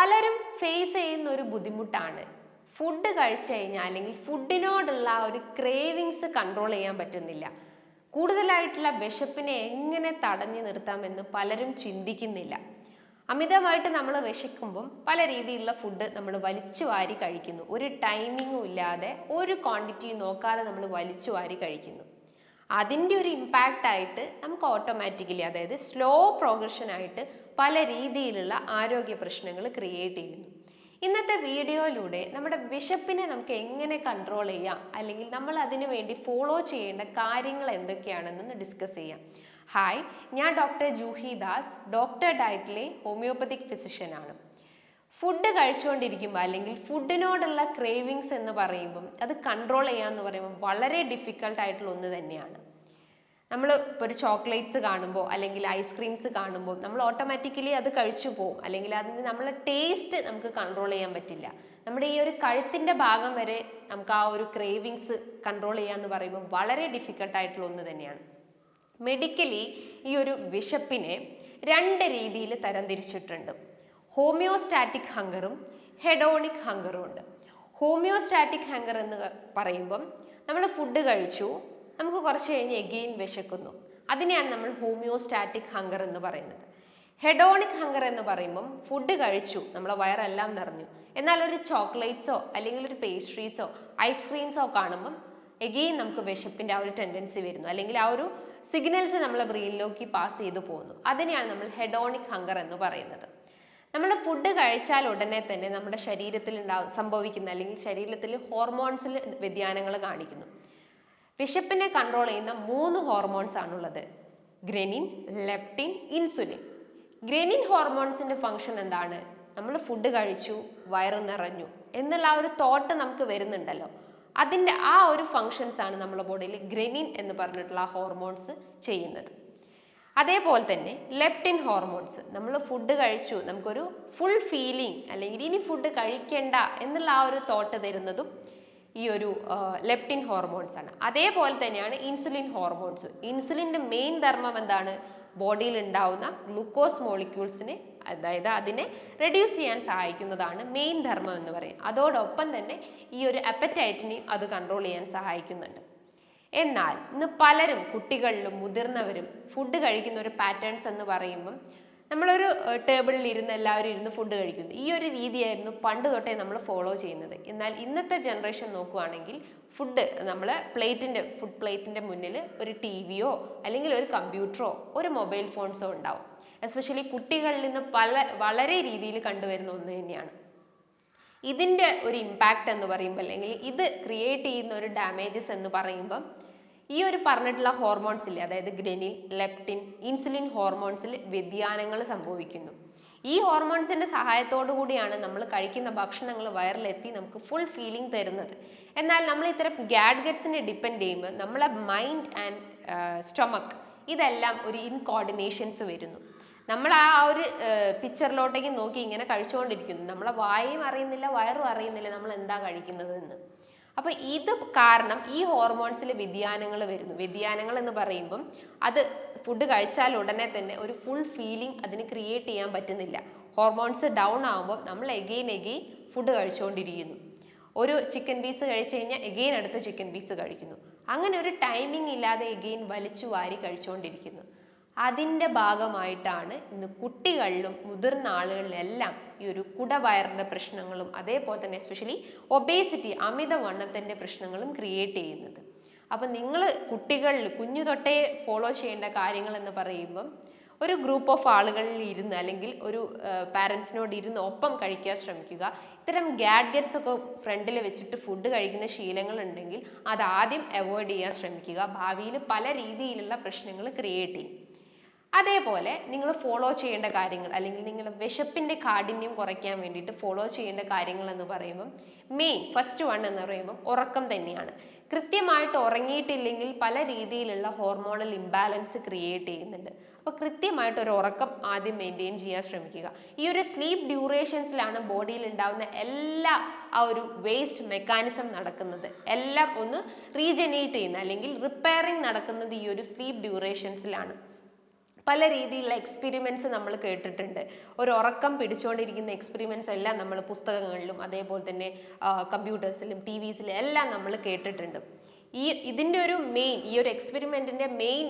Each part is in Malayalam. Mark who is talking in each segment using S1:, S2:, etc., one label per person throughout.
S1: പലരും ഫേസ് ചെയ്യുന്ന ഒരു ബുദ്ധിമുട്ടാണ്. ഫുഡ് കഴിച്ചു കഴിഞ്ഞാൽ അല്ലെങ്കിൽ ഫുഡിനോടുള്ള ഒരു ക്രേവിങ്സ് കൺട്രോൾ ചെയ്യാൻ പറ്റുന്നില്ല. കൂടുതലായിട്ടുള്ള വിശപ്പിനെ എങ്ങനെ തടഞ്ഞു നിർത്താമെന്ന് പലരും ചിന്തിക്കുന്നില്ല. അമിതമായിട്ട് നമ്മൾ വിശക്കുമ്പം പല രീതിയിലുള്ള ഫുഡ് നമ്മൾ വലിച്ചു വാരി കഴിക്കുന്നു. ഒരു ടൈമിങ്ങും ഇല്ലാതെ ഒരു ക്വാണ്ടിറ്റിയും നോക്കാതെ നമ്മൾ വലിച്ചു വാരി കഴിക്കുന്നു. അതിന്റെ ഒരു ഇമ്പാക്റ്റ് ആയിട്ട് നമുക്ക് ഓട്ടോമാറ്റിക്കലി അതായത് സ്ലോ പ്രോഗ്രഷനായിട്ട് പല രീതിയിലുള്ള ആരോഗ്യ പ്രശ്നങ്ങൾ ക്രിയേറ്റ് ചെയ്യുന്നു. ഇന്നത്തെ വീഡിയോയിലൂടെ നമ്മുടെ വിശപ്പിനെ നമുക്ക് എങ്ങനെ കൺട്രോൾ ചെയ്യാം? അല്ലെങ്കിൽ നമ്മൾ അതിനു വേണ്ടി ഫോളോ ചെയ്യേണ്ട കാര്യങ്ങൾ എന്തൊക്കെയാണെന്നൊന്ന് ഡിസ്കസ് ചെയ്യാം. ഹായ് ഞാൻ ഡോക്ടർ ജൂഹി ദാസ് ഡോക്ടർ ഡയറ്റിലെ ഹോമിയോപ്പതിക് ഫിസിഷ്യനാണ് ഫുഡ് കഴിച്ചുകൊണ്ടിരിക്കുമ്പോൾ അല്ലെങ്കിൽ ഫുഡിനോടുള്ള ക്രേവിങ്സ് എന്ന് പറയുമ്പം അത് കൺട്രോൾ ചെയ്യാന്ന് പറയുമ്പോൾ വളരെ ഡിഫിക്കൽട്ട് ആയിട്ടുള്ള ഒന്ന് തന്നെയാണ്. നമ്മൾ ഇപ്പോൾ ഒരു ചോക്ലേറ്റ്സ് കാണുമ്പോൾ അല്ലെങ്കിൽ ഐസ്ക്രീംസ് കാണുമ്പോൾ നമ്മൾ ഓട്ടോമാറ്റിക്കലി അത് കഴിച്ചു പോകും അല്ലെങ്കിൽ അതിന് നമ്മളെ ടേസ്റ്റ് നമുക്ക് കൺട്രോൾ ചെയ്യാൻ പറ്റില്ല. നമ്മുടെ ഈ ഒരു കഴുത്തിന്റെ ഭാഗം വരെ നമുക്ക് ആ ഒരു ക്രേവിങ്സ് കൺട്രോൾ ചെയ്യാന്ന് പറയുമ്പോൾ വളരെ ഡിഫിക്കൽട്ട് ആയിട്ടുള്ള ഒന്ന് തന്നെയാണ്. മെഡിക്കലി ഈ ഒരു വിശപ്പിനെ രണ്ട് രീതിയിൽ തരംതിരിച്ചിട്ടുണ്ട്. ഹോമിയോസ്റ്റാറ്റിക് ഹങ്കറും ഹെഡോണിക് ഹങ്കറും ഉണ്ട്. ഹോമിയോസ്റ്റാറ്റിക് ഹങ്കർ എന്ന് പറയുമ്പം നമ്മൾ ഫുഡ് കഴിച്ചു നമുക്ക് കുറച്ച് കഴിഞ്ഞ് എഗെയിൻ വിശക്കുന്നു. അതിനെയാണ് നമ്മൾ ഹോമിയോസ്റ്റാറ്റിക് ഹങ്കർ എന്ന് പറയുന്നത്. ഹെഡോണിക് ഹങ്കർ എന്ന് പറയുമ്പം ഫുഡ് കഴിച്ചു നമ്മളെ വയറെല്ലാം നിറഞ്ഞു. എന്നാൽ ഒരു ചോക്ലേറ്റ്സോ അല്ലെങ്കിൽ ഒരു പേസ്ട്രീസോ ഐസ്ക്രീംസോ കാണുമ്പം എഗെയിൻ നമുക്ക് വിശപ്പിന്റെ ആ ഒരു ടെൻഡൻസി വരുന്നു. അല്ലെങ്കിൽ ആ ഒരു സിഗ്നൽസ് നമ്മളെ ബ്രെയിനിലേക്ക് പാസ് ചെയ്തു പോകുന്നു. അതിനെയാണ് നമ്മൾ ഹെഡോണിക് ഹങ്കർ എന്ന് പറയുന്നത്. നമ്മൾ ഫുഡ് കഴിച്ചാൽ ഉടനെ തന്നെ നമ്മുടെ ശരീരത്തിൽ ഉണ്ടാവും സംഭവിക്കുന്ന അല്ലെങ്കിൽ ശരീരത്തിൽ ഹോർമോൺസിൽ വ്യതിയാനങ്ങൾ കാണിക്കുന്നു. വിശപ്പിനെ കൺട്രോൾ ചെയ്യുന്ന മൂന്ന് ഹോർമോൺസ് ആണുള്ളത്. Ghrelin leptin insulin. ഗ്രെനിൻ ഹോർമോൺസിന്റെ ഫങ്ഷൻ എന്താണ്? നമ്മൾ ഫുഡ് കഴിച്ചു വയറ് നിറഞ്ഞു എന്നുള്ള ആ ഒരു തോട്ട് നമുക്ക് വരുന്നുണ്ടല്ലോ. അതിന്റെ ആ ഒരു ഫങ്ഷൻസ് ആണ് നമ്മുടെ ബോഡിയിൽ ഗ്രെനിൻ എന്ന് പറഞ്ഞിട്ടുള്ള ഹോർമോൺസ് ചെയ്യുന്നത്. അതേപോലെ തന്നെ ലെപ്റ്റിൻ ഹോർമോൺസ് നമ്മൾ ഫുഡ് കഴിച്ചു നമുക്കൊരു ഫുൾ ഫീലിംഗ് അല്ലെങ്കിൽ ഇനി ഫുഡ് കഴിക്കേണ്ട എന്നുള്ള ആ ഒരു തോട്ട് തരുന്നതും ഈ ഒരു ലെപ്റ്റിൻ ഹോർമോൺസ് ആണ്. അതേപോലെ തന്നെയാണ് ഇൻസുലിൻ ഹോർമോൺസ് ഇൻസുലിന്റെ മെയിൻ ധർമ്മം എന്താണ്? ബോഡിയിൽ ഉണ്ടാവുന്ന ഗ്ലൂക്കോസ് മോളിക്യൂൾസിനെ അതായത് അതിനെ റെഡ്യൂസ് ചെയ്യാൻ സഹായിക്കുന്നതാണ് മെയിൻ ധർമ്മം എന്ന് പറയും അതോടൊപ്പം തന്നെ ഈ ഒരു അപ്പറ്റൈറ്റിനെയും അത് കൺട്രോൾ ചെയ്യാൻ സഹായിക്കുന്നുണ്ട്. എന്നാൽ ഇന്ന് പലരും കുട്ടികളിലും മുതിർന്നവരും ഫുഡ് കഴിക്കുന്ന ഒരു പാറ്റേൺസ് എന്ന് പറയുമ്പം നമ്മളൊരു ടേബിളിൽ ഇരുന്ന് എല്ലാവരും ഇരുന്ന് ഫുഡ് കഴിക്കുന്നു. ഈ ഒരു രീതിയായിരുന്നു പണ്ട് തൊട്ടേ നമ്മൾ ഫോളോ ചെയ്യുന്നത്. എന്നാൽ ഇന്നത്തെ ജനറേഷൻ നോക്കുവാണെങ്കിൽ ഫുഡ് നമ്മൾ പ്ലേറ്റിന്റെ ഫുഡ് പ്ലേറ്റിന്റെ മുന്നിൽ ഒരു ടി വിയോ അല്ലെങ്കിൽ ഒരു കമ്പ്യൂട്ടറോ ഒരു മൊബൈൽ ഫോൺസോ ഉണ്ടാവും. എസ്പെഷ്യലി കുട്ടികളിൽ നിന്ന് പല വളരെ രീതിയിൽ കണ്ടുവരുന്ന ഒന്ന് തന്നെയാണ്. ഇതിന്റെ ഒരു ഇമ്പാക്റ്റ് എന്ന് പറയുമ്പോൾ അല്ലെങ്കിൽ ഇത് ക്രിയേറ്റ് ചെയ്യുന്ന ഒരു ഡാമേജസ് എന്ന് പറയുമ്പം ഈ ഒരു പറഞ്ഞിട്ടുള്ള ഹോർമോൺസ് ഇല്ലേ അതായത് ഗ്രനിൽ ലെപ്റ്റിൻ ഇൻസുലിൻ ഹോർമോൺസിൽ വ്യതിയാനങ്ങൾ സംഭവിക്കുന്നു. ഈ ഹോർമോൺസിന്റെ സഹായത്തോടു കൂടിയാണ് നമ്മൾ കഴിക്കുന്ന ഭക്ഷണങ്ങൾ വയറിലെത്തി നമുക്ക് ഫുൾ ഫീലിംഗ് തരുന്നത്. എന്നാൽ നമ്മൾ ഇത്തരം ഗാഡ്ഗറ്റ്സിനെ ഡിപ്പെൻഡ് ചെയ്യുമ്പോൾ നമ്മളെ മൈൻഡ് ആൻഡ് സ്റ്റൊമക്ക് ഇതെല്ലാം ഒരു ഇൻകോർഡിനേഷൻസ് വരുന്നു. നമ്മൾ ആ ഒരു പിക്ചറിലോട്ടേക്ക് നോക്കി ഇങ്ങനെ കഴിച്ചുകൊണ്ടിരിക്കുന്നു. നമ്മളെ വായും അറിയുന്നില്ല വയറും അറിയുന്നില്ല നമ്മൾ എന്താ കഴിക്കുന്നത് എന്ന് അപ്പോൾ ഇത് കാരണം ഈ ഹോർമോൺസിൽ വ്യതിയാനങ്ങൾ വരുന്നു. വ്യതിയാനങ്ങൾ എന്ന് പറയുമ്പം അത് ഫുഡ് കഴിച്ചാൽ ഉടനെ തന്നെ ഒരു ഫുൾ ഫീലിംഗ് അതിന് ക്രിയേറ്റ് ചെയ്യാൻ പറ്റുന്നില്ല. ഹോർമോൺസ് ഡൗൺ ആകുമ്പോൾ നമ്മൾ എഗെയിൻ എഗെയിൻ ഫുഡ് കഴിച്ചുകൊണ്ടിരിക്കുന്നു. ഒരു ചിക്കൻ പീസ് കഴിച്ചു കഴിഞ്ഞാൽ എഗെയിൻ അടുത്ത ചിക്കൻ പീസ് കഴിക്കുന്നു. അങ്ങനെ ഒരു ടൈമിംഗ് ഇല്ലാതെ എഗെയിൻ വലിച്ചു വാരി കഴിച്ചുകൊണ്ടിരിക്കുന്നു. അതിന്റെ ഭാഗമായിട്ടാണ് ഇന്ന് കുട്ടികളിലും മുതിർന്ന ആളുകളിലെല്ലാം ഈ ഒരു കുടവയറിന്റെ പ്രശ്നങ്ങളും അതേപോലെ തന്നെ എസ്പെഷ്യലി ഒബേസിറ്റി അമിതവണ്ണത്തിന്റെ പ്രശ്നങ്ങളും ക്രിയേറ്റ് ചെയ്യുന്നത്. അപ്പം നിങ്ങൾ കുട്ടികളിൽ കുഞ്ഞു തൊട്ടേ ഫോളോ ചെയ്യേണ്ട കാര്യങ്ങൾ എന്ന് പറയുമ്പം ഒരു ഗ്രൂപ്പ് ഓഫ് ആളുകളിൽ ഇരുന്ന് അല്ലെങ്കിൽ ഒരു പാരൻസിനോട് ഇരുന്ന് ഒപ്പം കഴിക്കാൻ ശ്രമിക്കുക. ഇത്തരം ഗാഡ്ഗറ്റ്സ് ഒക്കെ ഫ്രണ്ടിൽ വെച്ചിട്ട് ഫുഡ് കഴിക്കുന്ന ശീലങ്ങൾ ഉണ്ടെങ്കിൽ അത് ആദ്യം അവോയ്ഡ് ചെയ്യാൻ ശ്രമിക്കുക. ഭാവിയിൽ പല രീതിയിലുള്ള പ്രശ്നങ്ങൾ ക്രിയേറ്റ് ചെയ്യും. അതേപോലെ നിങ്ങൾ ഫോളോ ചെയ്യേണ്ട കാര്യങ്ങൾ അല്ലെങ്കിൽ നിങ്ങൾ വിശപ്പിന്റെ കാഠിന്യം കുറയ്ക്കാൻ വേണ്ടിയിട്ട് ഫോളോ ചെയ്യേണ്ട കാര്യങ്ങൾ എന്ന് പറയുമ്പം മെയിൻ ഫസ്റ്റ് വൺ എന്ന് പറയുമ്പം ഉറക്കം തന്നെയാണ്. കൃത്യമായിട്ട് ഉറങ്ങിയിട്ടില്ലെങ്കിൽ പല രീതിയിലുള്ള ഹോർമോണൽ ഇംബാലൻസ് ക്രിയേറ്റ് ചെയ്യുന്നുണ്ട്. അപ്പോൾ കൃത്യമായിട്ട് ഒരു ഉറക്കം ആദ്യം മെയിന്റെയിൻ ചെയ്യാൻ ശ്രമിക്കുക. ഈ ഒരു സ്ലീപ്പ് ഡ്യൂറേഷൻസിലാണ് ബോഡിയിൽ ഉണ്ടാകുന്ന എല്ലാ ആ ഒരു വേസ്റ്റ് മെക്കാനിസം നടക്കുന്നത്. എല്ലാം ഒന്ന് റീജനറേറ്റ് ചെയ്യുന്ന അല്ലെങ്കിൽ റിപ്പയറിങ് നടക്കുന്നത് ഈ ഒരു സ്ലീപ്പ് ഡ്യൂറേഷൻസിലാണ് പല രീതിയിലുള്ള എക്സ്പെരിമെന്റ്സ് നമ്മൾ കേട്ടിട്ടുണ്ട്. ഒരു ഉറക്കം പിടിച്ചുകൊണ്ടിരിക്കുന്ന എക്സ്പെരിമെന്റ്സ് എല്ലാം നമ്മൾ പുസ്തകങ്ങളിലും അതേപോലെ തന്നെ കമ്പ്യൂട്ടേഴ്സിലും ടി വിസിലും എല്ലാം നമ്മൾ കേട്ടിട്ടുണ്ട്. ഈ ഇതിന്റെ ഒരു മെയിൻ ഈ ഒരു എക്സ്പെരിമെന്റിന്റെ മെയിൻ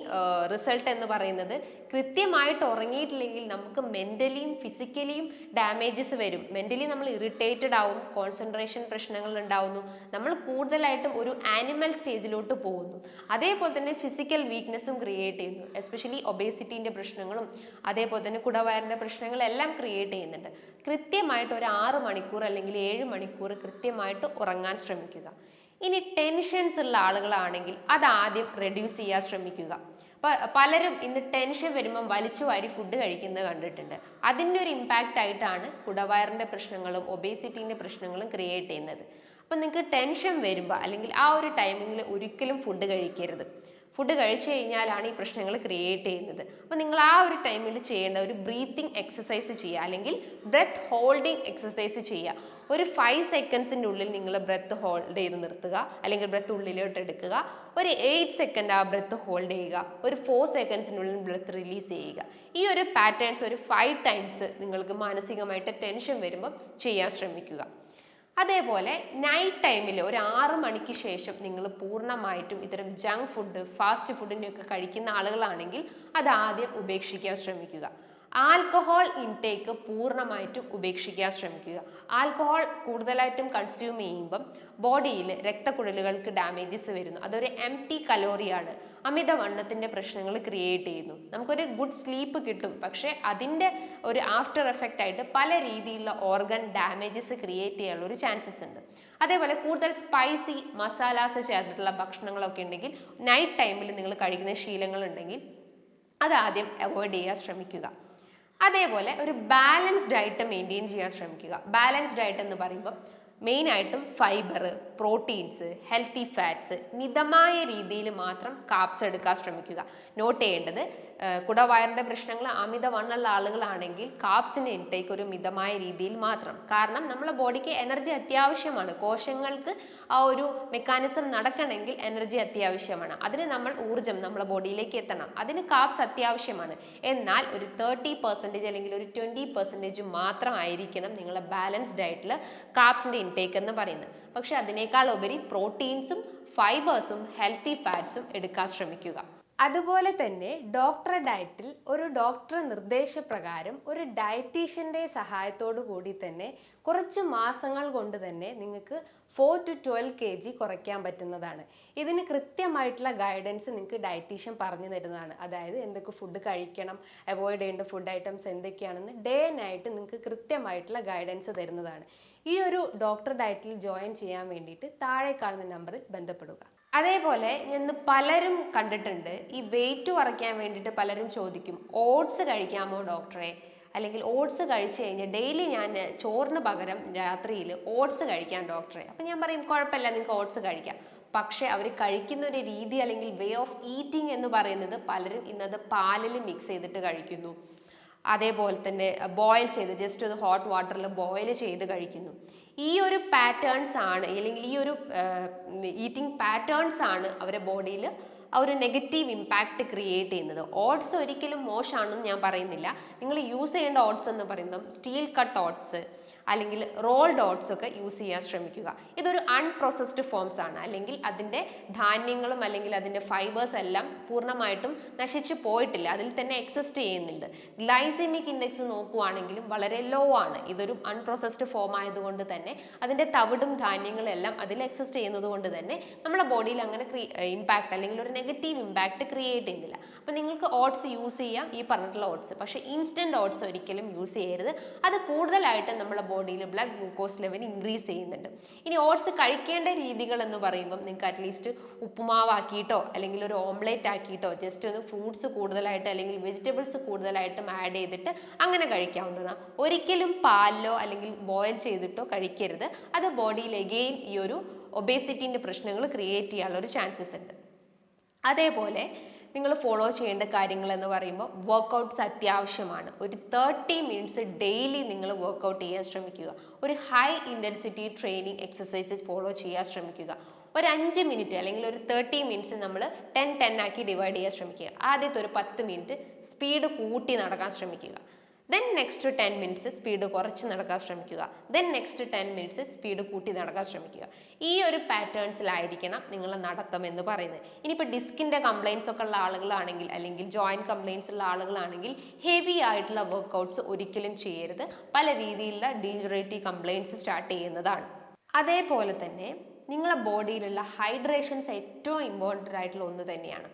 S1: റിസൾട്ട് എന്ന് പറയുന്നത് കൃത്യമായിട്ട് ഉറങ്ങിയിട്ടില്ലെങ്കിൽ നമുക്ക് മെന്റലിയും ഫിസിക്കലിയും ഡാമേജസ് വരും. മെന്റലി നമ്മൾ ഇറിറ്റേറ്റഡ് ആവും കോൺസെൻട്രേഷൻ പ്രശ്നങ്ങൾ ഉണ്ടാവുന്നു. നമ്മൾ കൂടുതലായിട്ടും ഒരു ആനിമൽ സ്റ്റേജിലോട്ട് പോകുന്നു. അതേപോലെ തന്നെ ഫിസിക്കൽ വീക്ക്നെസ്സും ക്രിയേറ്റ് ചെയ്യുന്നു. എസ്പെഷ്യലി ഒബേസിറ്റീന്റെ പ്രശ്നങ്ങളും അതേപോലെ തന്നെ കുടവയറിന്റെ പ്രശ്നങ്ങളെല്ലാം ക്രിയേറ്റ് ചെയ്യുന്നുണ്ട്. കൃത്യമായിട്ട് ഒരു ആറ് മണിക്കൂർ അല്ലെങ്കിൽ ഏഴ് മണിക്കൂർ കൃത്യമായിട്ട് ഉറങ്ങാൻ ശ്രമിക്കുക. ഇനി ടെൻഷൻസ് ഉള്ള ആളുകളാണെങ്കിൽ അത് ആദ്യം റെഡ്യൂസ് ചെയ്യാൻ ശ്രമിക്കുക. പലരും ഇന്ന് ടെൻഷൻ വരുമ്പം വലിച്ചു വാരി ഫുഡ് കഴിക്കുന്നത് കണ്ടിട്ടുണ്ട്. അതിന്റെ ഒരു ഇമ്പാക്റ്റ് ആയിട്ടാണ് കുടവയറിന്റെ പ്രശ്നങ്ങളും ഒബേസിറ്റീന്റെ പ്രശ്നങ്ങളും ക്രിയേറ്റ് ചെയ്യുന്നത്. അപ്പം നിങ്ങൾക്ക് ടെൻഷൻ വരുമ്പോൾ അല്ലെങ്കിൽ ആ ഒരു ടൈമിങ്ങിൽ ഒരിക്കലും ഫുഡ് കഴിക്കരുത്. ഫുഡ് കഴിച്ചു കഴിഞ്ഞാലാണ് ഈ പ്രശ്നങ്ങൾ ക്രിയേറ്റ് ചെയ്യുന്നത്. അപ്പോൾ നിങ്ങൾ ആ ഒരു ടൈമിൽ ചെയ്യേണ്ട ഒരു ബ്രീത്തിങ് എക്സസൈസ് ചെയ്യുക. അല്ലെങ്കിൽ ബ്രെത്ത് ഹോൾഡിംഗ് എക്സസൈസ് ചെയ്യുക. ഒരു ഫൈവ് സെക്കൻഡ്സിന്റെ ഉള്ളിൽ നിങ്ങൾ ബ്രെത്ത് ഹോൾഡ് ചെയ്ത് നിർത്തുക. അല്ലെങ്കിൽ ബ്രെത്ത് ഉള്ളിലോട്ട് എടുക്കുക. ഒരു എയ്റ്റ് സെക്കൻഡ് ആ ബ്രെത്ത് ഹോൾഡ് ചെയ്യുക. ഒരു ഫോർ സെക്കൻഡ്സിനുള്ളിൽ ബ്രെത്ത് റിലീസ് ചെയ്യുക. ഈ ഒരു പാറ്റേൺസ് ഒരു ഫൈവ് ടൈംസ് നിങ്ങൾക്ക് മാനസികമായിട്ട് ടെൻഷൻ വരുമ്പോൾ ചെയ്യാൻ ശ്രമിക്കുക. അതേപോലെ നൈറ്റ് ടൈമിൽ ഒരു ആറ് മണിക്ക് ശേഷം നിങ്ങൾ പൂർണമായിട്ടും ഇത്തരം ജങ്ക് ഫുഡ് ഫാസ്റ്റ് ഫുഡിന്റെയൊക്കെ കഴിക്കുന്ന ആളുകളാണെങ്കിൽ അത് ആദ്യം ഉപേക്ഷിക്കാൻ ശ്രമിക്കുക. ആൽക്കഹോൾ ഇൻടേക്ക് പൂർണമായിട്ടും ഉപേക്ഷിക്കാൻ ശ്രമിക്കുക. ആൽക്കഹോൾ കൂടുതലായിട്ടും കൺസ്യൂം ചെയ്യുമ്പം ബോഡിയിൽ രക്തക്കുഴലുകൾക്ക് ഡാമേജസ് വരുന്നു. അതൊരു എം ടി കലോറിയാണ് അമിതവണ്ണത്തിന്റെ പ്രശ്നങ്ങൾ ക്രിയേറ്റ് ചെയ്യുന്നു. നമുക്കൊരു ഗുഡ് സ്ലീപ്പ് കിട്ടും. പക്ഷേ അതിന്റെ ഒരു ആഫ്റ്റർ എഫക്റ്റ് ആയിട്ട് പല രീതിയിലുള്ള ഓർഗൻ ഡാമേജസ് ക്രിയേറ്റ് ചെയ്യാനുള്ള ഒരു ചാൻസസ് ഉണ്ട്. അതേപോലെ കൂടുതൽ സ്പൈസി മസാലാസ് ചേർന്നിട്ടുള്ള ഭക്ഷണങ്ങളൊക്കെ ഉണ്ടെങ്കിൽ നൈറ്റ് ടൈമിൽ നിങ്ങൾ കഴിക്കുന്ന ശീലങ്ങളുണ്ടെങ്കിൽ അത് ആദ്യം അവോയ്ഡ് ചെയ്യാൻ ശ്രമിക്കുക. അതേപോലെ ഒരു ബാലൻസ്ഡ് ആയിട്ട് മെയിന്റെയിൻ ചെയ്യാൻ ശ്രമിക്കുക. ബാലൻസ്ഡ് ഡയറ്റ് എന്ന് പറയുമ്പോൾ മെയിനായിട്ടും ഫൈബർ പ്രോട്ടീൻസ് ഹെൽത്തി ഫാറ്റ്സ് മിതമായ രീതിയിൽ മാത്രം കാപ്സ് എടുക്കാൻ ശ്രമിക്കുക. നോട്ട് ചെയ്യേണ്ടത് കുടവയറിന്റെ പ്രശ്നങ്ങൾ അമിതവണ്ണുള്ള ആളുകളാണെങ്കിൽ കാപ്സിന്റെ ഇൻടേക്ക് ഒരു മിതമായ രീതിയിൽ മാത്രം. കാരണം നമ്മളെ ബോഡിക്ക് എനർജി അത്യാവശ്യമാണ്. കോശങ്ങൾക്ക് ആ ഒരു മെക്കാനിസം നടക്കണമെങ്കിൽ എനർജി അത്യാവശ്യമാണ്. അതിന് നമ്മൾ ഊർജം നമ്മളെ ബോഡിയിലേക്ക് എത്തണം. അതിന് കാപ്സ് അത്യാവശ്യമാണ്. എന്നാൽ ഒരു തേർട്ടി പെർസെന്റേജ് അല്ലെങ്കിൽ ഒരു ട്വന്റി പെർസെന്റേജ് മാത്രമായിരിക്കണം നിങ്ങളെ ബാലൻസ്ഡ് ഡയറ്റിൽ കാപ്സിന്റെ ഇൻടേക്ക് എന്ന് പറയുന്നത്. പക്ഷെ അതിനേക്കാൾ ഉപരി പ്രോട്ടീൻസും ഫൈബേഴ്സും ഹെൽത്തി ഫാറ്റ്സും എടുക്കാൻ ശ്രമിക്കുക. അതുപോലെ തന്നെ ഡോക്ടറെ ഡയറ്റിൽ ഒരു ഡോക്ടർ നിർദ്ദേശപ്രകാരം ഒരു ഡയറ്റീഷ്യന്റെ സഹായത്തോടു കൂടി തന്നെ കുറച്ച് മാസങ്ങൾ കൊണ്ട് തന്നെ നിങ്ങൾക്ക് four to twelve K G കുറയ്ക്കാൻ പറ്റുന്നതാണ്. ഇതിന് കൃത്യമായിട്ടുള്ള ഗൈഡൻസ് നിങ്ങൾക്ക് ഡയറ്റീഷ്യൻ പറഞ്ഞു തരുന്നതാണ്. അതായത് എന്തൊക്കെ ഫുഡ് കഴിക്കണം അവോയ്ഡ് ചെയ്യേണ്ട ഫുഡ് ഐറ്റംസ് എന്തൊക്കെയാണെന്ന് ഡേ നൈറ്റ് നിങ്ങൾക്ക് കൃത്യമായിട്ടുള്ള ഗൈഡൻസ് തരുന്നതാണ്. ഈ ഒരു ഡോക്ടർ ഡയറ്റിൽ ജോയിൻ ചെയ്യാൻ വേണ്ടിയിട്ട് താഴെ കാണുന്ന നമ്പറിൽ ബന്ധപ്പെടുക. അതേപോലെ ഞാൻ പലരും കണ്ടിട്ടുണ്ട് ഈ വെയിറ്റ് കുറയ്ക്കാൻ വേണ്ടിയിട്ട് പലരും ചോദിക്കും ഓട്സ് കഴിക്കാമോ ഡോക്ടറെ അല്ലെങ്കിൽ ഓട്സ് കഴിച്ചു കഴിഞ്ഞാൽ ഡെയിലി ഞാൻ ചോറിന് പകരം രാത്രിയിൽ ഓട്സ് കഴിക്കാം ഡോക്ടറെ അപ്പം ഞാൻ പറയും കുഴപ്പമില്ല നിങ്ങൾക്ക് ഓട്സ് കഴിക്കാം. പക്ഷേ അവർ കഴിക്കുന്ന ഒരു രീതി അല്ലെങ്കിൽ വേ ഓഫ് ഈറ്റിംഗ് എന്ന് പറയുന്നത് പലരും ഇന്നത് പാലിൽ മിക്സ് ചെയ്തിട്ട് കഴിക്കുന്നു. അതേപോലെ തന്നെ ബോയിൽ ചെയ്ത് ജസ്റ്റ് ഒന്ന് ഹോട്ട് വാട്ടറിൽ ബോയിൽ ചെയ്ത് കഴിക്കുന്നു. ഈ ഒരു പാറ്റേൺസ് ആണ് അല്ലെങ്കിൽ ഈ ഒരു ഈറ്റിംഗ് പാറ്റേൺസ് ആണ് അവരുടെ ബോഡിയിൽ ആ ഒരു നെഗറ്റീവ് ഇമ്പാക്റ്റ് ക്രിയേറ്റ് ചെയ്യുന്നത്. ഓട്സ് ഒരിക്കലും മോശമാണെന്ന് ഞാൻ പറയുന്നില്ല. നിങ്ങൾ യൂസ് ചെയ്യേണ്ട ഓട്സ് എന്ന് പറയുന്നത് സ്റ്റീൽ കട്ട് ഓട്സ് അല്ലെങ്കിൽ റോൾ ഡോട്ട്സ് ഒക്കെ യൂസ് ചെയ്യാൻ ശ്രമിക്കുക. ഇതൊരു അൺപ്രോസസ്ഡ് ഫോംസ് ആണ്. അല്ലെങ്കിൽ അതിന്റെ ധാന്യങ്ങളും അല്ലെങ്കിൽ അതിന്റെ ഫൈബേഴ്സ് എല്ലാം പൂർണമായിട്ടും നശിച്ചു പോയിട്ടില്ല. അതിൽ തന്നെ എക്സിസ്റ്റ് ചെയ്യുന്നുണ്ട്. ഗ്ലൈസിമിക് ഇൻഡെക്സ് നോക്കുവാണെങ്കിലും വളരെ ലോ ആണ്. ഇതൊരു അൺപ്രോസസ്ഡ് ഫോം ആയതുകൊണ്ട് തന്നെ അതിന്റെ തവിടും ധാന്യങ്ങളും എല്ലാം അതിൽ എക്സിസ്റ്റ് ചെയ്യുന്നത് കൊണ്ട് തന്നെ നമ്മുടെ ബോഡിയിൽ അങ്ങനെ ഇമ്പാക്റ്റ് അല്ലെങ്കിൽ ഒരു നെഗറ്റീവ് ഇമ്പാക്റ്റ് ക്രിയേറ്റ് ചെയ്യുന്നില്ല. അപ്പോൾ നിങ്ങൾക്ക് ഓട്സ് യൂസ് ചെയ്യാം. ഈ പറഞ്ഞിട്ടുള്ള ഓട്സ് പക്ഷേ ഇൻസ്റ്റന്റ് ഓട്സ് ഒരിക്കലും യൂസ് ചെയ്യരുത്. അത് കൂടുതലായിട്ട് നമ്മുടെ ബോഡിയിൽ ബ്ലഡ് ഗ്ലൂക്കോസ് ലെവൽ ഇൻക്രീസ് ചെയ്യുന്നുണ്ട്. ഇനി ഓട്സ് കഴിക്കേണ്ട രീതികൾ എന്ന് പറയുമ്പം നിങ്ങൾക്ക് അറ്റ്ലീസ്റ്റ് ഉപ്പുമാവാക്കിയിട്ടോ അല്ലെങ്കിൽ ഒരു ഓംലേറ്റ് ആക്കിയിട്ടോ ജസ്റ്റ് ഒന്ന് ഫ്രൂട്ട്സ് കൂടുതലായിട്ട് അല്ലെങ്കിൽ വെജിറ്റബിൾസ് കൂടുതലായിട്ടും ആഡ് ചെയ്തിട്ട് അങ്ങനെ കഴിക്കാവുന്നതാണ്. ഒരിക്കലും പാലിലോ അല്ലെങ്കിൽ ബോയിൽ ചെയ്തിട്ടോ കഴിക്കരുത്. അത് ബോഡിയിൽ എഗെയിൻ ഈ ഒരു ഒബേസിറ്റിന്റെ പ്രശ്നങ്ങൾ ക്രിയേറ്റ് ചെയ്യാനുള്ള ഒരു ചാൻസസ് ഉണ്ട്. അതേപോലെ നിങ്ങൾ ഫോളോ ചെയ്യേണ്ട കാര്യങ്ങൾ എന്ന് പറയുമ്പോൾ വർക്കൗട്ട്സ് അത്യാവശ്യമാണ്. ഒരു തേർട്ടി മിനിറ്റ്സ് ഡെയിലി നിങ്ങൾ വർക്കൗട്ട് ചെയ്യാൻ ശ്രമിക്കുക. ഒരു high intensity training exercises follow ചെയ്യാൻ ശ്രമിക്കുക. ഒരു അഞ്ച് മിനിറ്റ് അല്ലെങ്കിൽ ഒരു തേർട്ടി മിനിറ്റ്സ് നമ്മൾ ടെൻ ടെൻ ആക്കി ഡിവൈഡ് ചെയ്യാൻ ശ്രമിക്കുക. ആദ്യത്തെ ഒരു പത്ത് മിനിറ്റ് സ്പീഡ് കൂട്ടി നടക്കാൻ ശ്രമിക്കുക. Then next ten minutes speed കുറച്ച് നടക്കാൻ ശ്രമിക്കുക. Then next ten minutes speed കൂട്ടി നടക്കാൻ ശ്രമിക്കുക. ഈ ഒരു പാറ്റേൺസിലായിരിക്കണം നിങ്ങൾ നടത്തം എന്ന് പറയുന്നത്. ഇനിയിപ്പോൾ ഡിസ്കിന്റെ കംപ്ലയിൻസ് ഒക്കെ ഉള്ള ആളുകളാണെങ്കിൽ അല്ലെങ്കിൽ ജോയിന്റ് കംപ്ലയിൻസ് ഉള്ള ആളുകളാണെങ്കിൽ ഹെവി ആയിട്ടുള്ള വർക്കൗട്ട്സ് ഒരിക്കലും ചെയ്യരുത്. പല രീതിയിലുള്ള ഡീജറേറ്റീവ് കംപ്ലയിൻസ് സ്റ്റാർട്ട് ചെയ്യുന്നതാണ്. അതേപോലെ തന്നെ നിങ്ങളുടെ ബോഡിയിലുള്ള ഹൈഡ്രേഷൻസ് ഏറ്റവും ഇമ്പോർട്ടന്റ് ആയിട്ടുള്ള ഒന്ന് തന്നെയാണ്.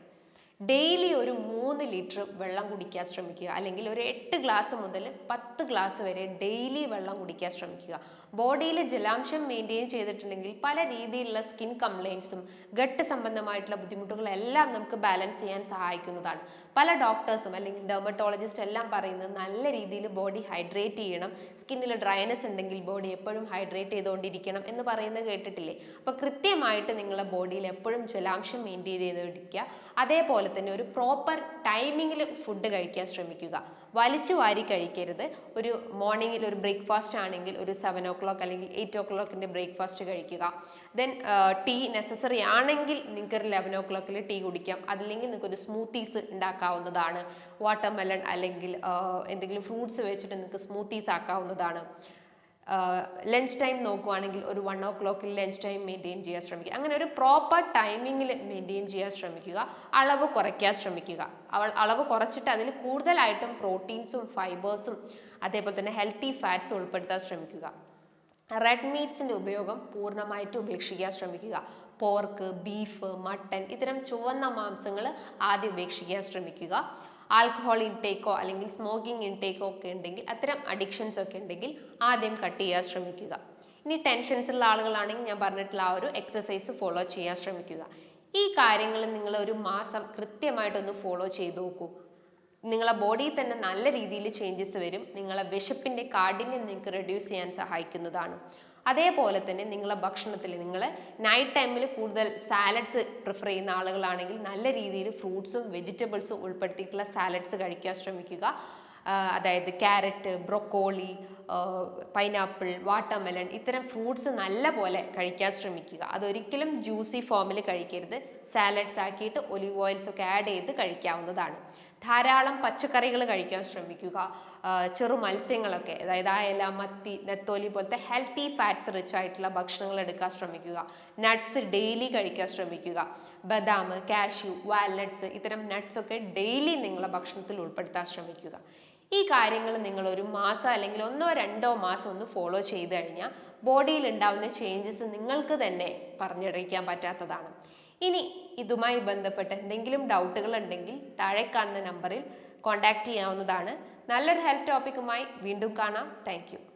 S1: ഡെയിലി ഒരു മൂന്ന് ലിറ്റർ വെള്ളം കുടിക്കാൻ ശ്രമിക്കുക. അല്ലെങ്കിൽ ഒരു എട്ട് ഗ്ലാസ് മുതൽ പത്ത് ഗ്ലാസ് വരെ ഡെയിലി വെള്ളം കുടിക്കാൻ ശ്രമിക്കുക. ബോഡിയിൽ ജലാംശം മെയിന്റെയിൻ ചെയ്തിട്ടുണ്ടെങ്കിൽ പല രീതിയിലുള്ള സ്കിൻ കംപ്ലയിൻസും ഗട്ട് സംബന്ധമായിട്ടുള്ള ബുദ്ധിമുട്ടുകളെല്ലാം നമുക്ക് ബാലൻസ് ചെയ്യാൻ സഹായിക്കുന്നതാണ്. പല ഡോക്ടേഴ്സും അല്ലെങ്കിൽ ഡെർമറ്റോളജിസ്റ്റ് എല്ലാം പറയുന്നത് നല്ല രീതിയിൽ ബോഡി ഹൈഡ്രേറ്റ് ചെയ്യണം. സ്കിന്നിൽ ഡ്രൈനസ് ഉണ്ടെങ്കിൽ ബോഡി എപ്പോഴും ഹൈഡ്രേറ്റ് ചെയ്തുകൊണ്ടിരിക്കണം എന്ന് പറയുന്നത് കേട്ടിട്ടില്ലേ? അപ്പോൾ കൃത്യമായിട്ട് നിങ്ങളുടെ ബോഡിയിൽ എപ്പോഴും ജലാംശം മെയിന്റെയിൻ ചെയ്തിരിക്കുക അതേപോലെ തന്നെ ഒരു പ്രോപ്പർ ടൈമിങ്ങിൽ ഫുഡ് കഴിക്കാൻ ശ്രമിക്കുക. വലിച്ചു വാരി കഴിക്കരുത്. ഒരു മോർണിംഗിൽ ഒരു ബ്രേക്ക്ഫാസ്റ്റ് ആണെങ്കിൽ ഒരു സെവൻ ഓ ക്ലോക്ക് അല്ലെങ്കിൽ എയ്റ്റ് ഓ ക്ലോക്കിന്റെ ബ്രേക്ക്ഫാസ്റ്റ് കഴിക്കുക. ദെൻ ടീ നെസസറി ആണെങ്കിൽ നിങ്ങൾക്ക് ഒരു ലെവൻ ഓ ക്ലോക്കിൽ ടീ കുടിക്കാം. അതില്ലെങ്കിൽ നിങ്ങൾക്ക് ഒരു സ്മൂത്തീസ് ഉണ്ടാക്കാവുന്നതാണ്. വാട്ടർമെലൺ അല്ലെങ്കിൽ എന്തെങ്കിലും ഫ്രൂട്ട്സ് വെച്ചിട്ട് നിങ്ങൾക്ക് സ്മൂത്തീസ് ആക്കാവുന്നതാണ്. ലഞ്ച് ടൈം നോക്കുവാണെങ്കിൽ ഒരു വൺ ഓ ക്ലോക്കിൽ ലഞ്ച് ടൈം മെയിന്റെയിൻ ചെയ്യാൻ ശ്രമിക്കുക. അങ്ങനെ ഒരു പ്രോപ്പർ ടൈമിങ്ങിൽ മെയിന്റെയിൻ ചെയ്യാൻ ശ്രമിക്കുക. അളവ് കുറയ്ക്കാൻ ശ്രമിക്കുക. അവൾ അളവ് കുറച്ചിട്ട് അതിൽ കൂടുതലായിട്ടും പ്രോട്ടീൻസും ഫൈബേഴ്സും അതേപോലെ തന്നെ ഹെൽത്തി ഫാറ്റ്സും ഉൾപ്പെടുത്താൻ ശ്രമിക്കുക. റെഡ് മീറ്റ്സിന്റെ ഉപയോഗം പൂർണമായിട്ട് ഉപേക്ഷിക്കാൻ ശ്രമിക്കുക. പോർക്ക് ബീഫ് മട്ടൻ ഇത്തരം ചുവന്ന മാംസങ്ങൾ ആദ്യം ഉപേക്ഷിക്കാൻ ശ്രമിക്കുക. ആൽക്കഹോൾ ഇൻടേക്കോ അല്ലെങ്കിൽ സ്മോക്കിംഗ് ഇൻടേക്കോ ഒക്കെ ഉണ്ടെങ്കിൽ അത്തരം അഡിക്ഷൻസ് ഒക്കെ ഉണ്ടെങ്കിൽ ആദ്യം കട്ട് ചെയ്യാൻ ശ്രമിക്കുക. ഇനി ടെൻഷൻസ് ഉള്ള ആളുകളാണെങ്കിൽ ഞാൻ പറഞ്ഞിട്ടുള്ള ആ ഒരു എക്സസൈസ് ഫോളോ ചെയ്യാൻ ശ്രമിക്കുക. ഈ കാര്യങ്ങൾ നിങ്ങൾ ഒരു മാസം കൃത്യമായിട്ടൊന്ന് ഫോളോ ചെയ്ത് നോക്കൂ. നിങ്ങളെ ബോഡിയിൽ തന്നെ നല്ല രീതിയിൽ ചേഞ്ചസ് വരും. നിങ്ങളെ വിശപ്പിന്റെ കാഠിന്യം നിങ്ങൾക്ക് റെഡ്യൂസ് ചെയ്യാൻ സഹായിക്കുന്നതാണ്. അതേപോലെ തന്നെ നിങ്ങളെ ഭക്ഷണത്തിൽ നിങ്ങൾ നൈറ്റ് ടൈമിൽ കൂടുതൽ സാലഡ്സ് പ്രിഫർ ചെയ്യുന്ന ആളുകളാണെങ്കിൽ നല്ല രീതിയിൽ ഫ്രൂട്ട്സും വെജിറ്റബിൾസും ഉൾപ്പെടുത്തിയിട്ടുള്ള സാലഡ്സ് കഴിക്കാൻ ശ്രമിക്കുക. അതായത് ക്യാരറ്റ് ബ്രൊക്കോളി പൈനാപ്പിൾ വാട്ടർമെലൺ ഇത്തരം ഫ്രൂട്ട്സ് നല്ല പോലെ കഴിക്കാൻ ശ്രമിക്കുക. അതൊരിക്കലും ജ്യൂസി ഫോമിൽ കഴിക്കരുത്. സാലഡ്സ് ആക്കിയിട്ട് ഒലിവ് ഓയിൽസ് ഒക്കെ ആഡ് ചെയ്ത് കഴിക്കാവുന്നതാണ്. ധാരാളം പച്ചക്കറികൾ കഴിക്കാൻ ശ്രമിക്കുക. ചെറു മത്സ്യങ്ങളൊക്കെ അതായത് അയല മത്തി നെത്തോലി പോലത്തെ ഹെൽത്തി ഫാറ്റ്സ് റിച്ച് ആയിട്ടുള്ള ഭക്ഷണങ്ങൾ എടുക്കാൻ ശ്രമിക്കുക. നട്ട്സ് ഡെയിലി കഴിക്കാൻ ശ്രമിക്കുക. ബദാം കാഷ്യൂ വാൽനട്ട്സ് ഇത്തരം നട്ട്സ് ഒക്കെ ഡെയിലി നിങ്ങളെ ഭക്ഷണത്തിൽ ഉൾപ്പെടുത്താൻ ശ്രമിക്കുക. ഈ കാര്യങ്ങൾ നിങ്ങൾ ഒരു മാസം അല്ലെങ്കിൽ ഒന്നോ രണ്ടോ മാസം ഒന്ന് ഫോളോ ചെയ്ത് കഴിഞ്ഞാൽ ബോഡിയിൽ ഉണ്ടാവുന്ന ചേഞ്ചസ് നിങ്ങൾക്ക് തന്നെ പറഞ്ഞറിയിക്കാൻ പറ്റാത്തതാണ്. ഇനി ഇതുമായി ബന്ധപ്പെട്ട് എന്തെങ്കിലും ഡൗട്ടുകൾ ഉണ്ടെങ്കിൽ താഴെ കാണുന്ന നമ്പറിൽ കോൺടാക്റ്റ് ചെയ്യാവുന്നതാണ്. നല്ലൊരു ഹെൽത്ത് ടോപ്പിക്കുമായി വീണ്ടും കാണാം. താങ്ക്